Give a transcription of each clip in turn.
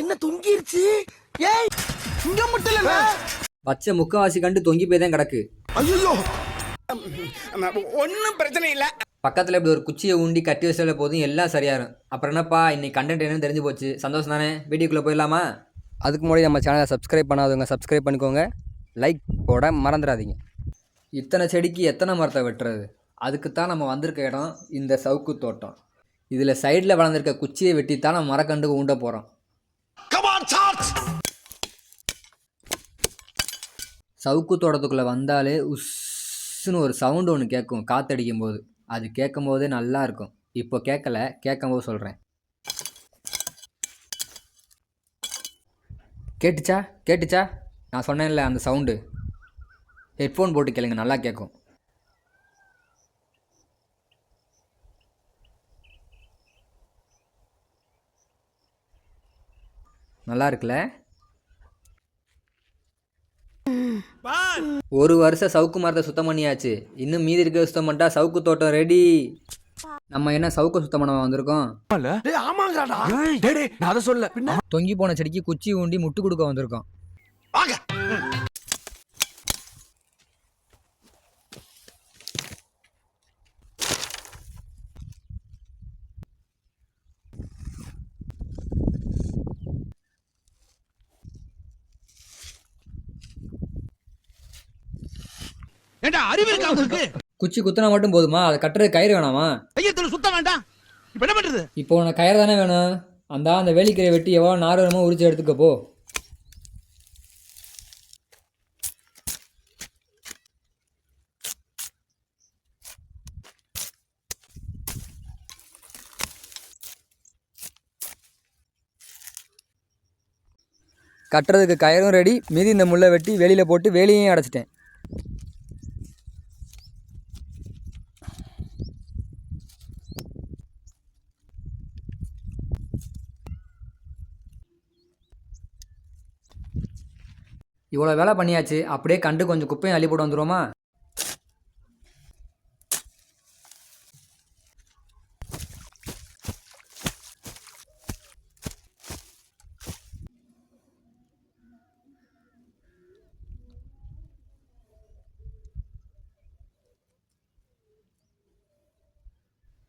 என்ன தொங்கிருச்சு? ஏய் இங்க மட்டும் இல்ல. பச்சை முக்காவாசி கண்டு தொங்கி போய் தான் கிடக்கு ஐயோ ஒன்றும் பிரச்சனை இல்லை. பக்கத்தில் இப்படி ஒரு குச்சியை ஊண்டி கட்டி வச்சால போதும் எல்லாம் சரியாயிரும். அப்புறம் என்னப்பா இன்னைக்கு கண்டென்ட் என்னன்னு தெரிஞ்சு போச்சு. சந்தோஷம் தானே? வீடியோக்குள்ளே போயிடலாமா? அதுக்கு முன்னாடி நம்ம சேனலை சப்ஸ்கிரைப் பண்ணாதவங்க சப்ஸ்கிரைப் பண்ணிக்கோங்க. லைக் போட மறந்துடாதீங்க. இத்தனை செடிக்கு எத்தனை மரத்தை வெட்டுறது? அதுக்கு தான் நம்ம வந்திருக்க இடம் இந்த சவுக்கு தோட்டம். இதில் சைடில் வளர்ந்துருக்க குச்சியை வெட்டி தான் நம்ம மரக்கண்டுக்கு ஊண்ட போகிறோம். சவுக்கு தோட்டத்துக்குள்ளே வந்தாலே உஸ்ஸுன்னு ஒரு சவுண்டு ஒன்று கேட்கும் காத்தடிக்கும் போது அது கேட்கும் போதே நல்லா இருக்கும். இப்போ கேட்கல கேட்கும் போது சொல்கிறேன். கேட்டுச்சா? கேட்டுச்சா? நான் சொன்னேன்ல அந்த சவுண்டு. ஹெட்ஃபோன் போட்டு கேளுங்க நல்லா கேட்கும். நல்லா இருக்குல்ல ஒரு வருஷம் சவுக்கு மரத்தை சுத்தம் பண்ணியாச்சு. இன்னும் மீதி இருக்க சுத்தம் பண்ணிட்டா சவுக்கு தோட்டம் ரெடி நம்ம என்ன சவுக்கு சுத்தம் பண்ண வந்திருக்கோம்? டேய் ஆமாங்கடா டேய், டேய், நான் அதை சொல்ல. பின்ன? தொங்கி போன செடிக்கு குச்சி ஊண்டி முட்டு கொடுக்க வந்திருக்கோம். ஏண்டா அறிவு இருக்கா உங்களுக்கு? குச்சி குத்துனா மட்டும் போதுமா? அதை கட்டுறது கயிறு வேணாமா? ஐயத்துல சுத்த வேண்டாம். இப்ப என்ன பண்றது? இப்போ உனக்கு கயிறு தானே வேணும்? அந்த அந்த வேலிக்கரை வெட்டி எவ்வளோ நார் வேணுமோ உரிச்சு எடுத்துக்க போ. கட்டுறதுக்கு கயிறும் ரெடி மீதி இந்த முள்ளை வெட்டி வெளியில் போட்டு வேலியையும் அடைச்சிட்டேன். இவ்வளோ வேலை பண்ணியாச்சு. அப்படியே கண்டு கொஞ்சம் குப்பையும் அள்ளி போட்டு வந்துடுவோமா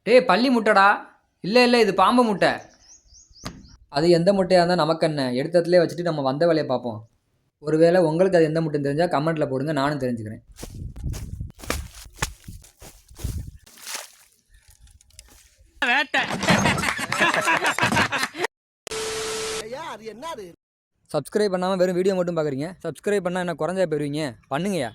டேய் பள்ளி முட்டைடா. இல்லை இல்லை இது பாம்பு முட்டை. அது எந்த முட்டையாக இருந்தால் நமக்கு என்ன? எடுத்ததுலேயே வச்சுட்டு நம்ம வந்த வேலையை பார்ப்போம். ஒருவேளை உங்களுக்கு அது எந்த முட்டைன்னு தெரிஞ்சால் கமெண்ட்டில் போடுங்க நானும் தெரிஞ்சுக்கிறேன். ஐயா அது என்னது? சப்ஸ்கிரைப் பண்ணாமல் வெறும் வீடியோ மட்டும் பார்க்குறீங்க? சப்ஸ்கிரைப் பண்ணால் என்ன குறைஞ்சா போயிருவீங்க? பண்ணுங்கய்யா.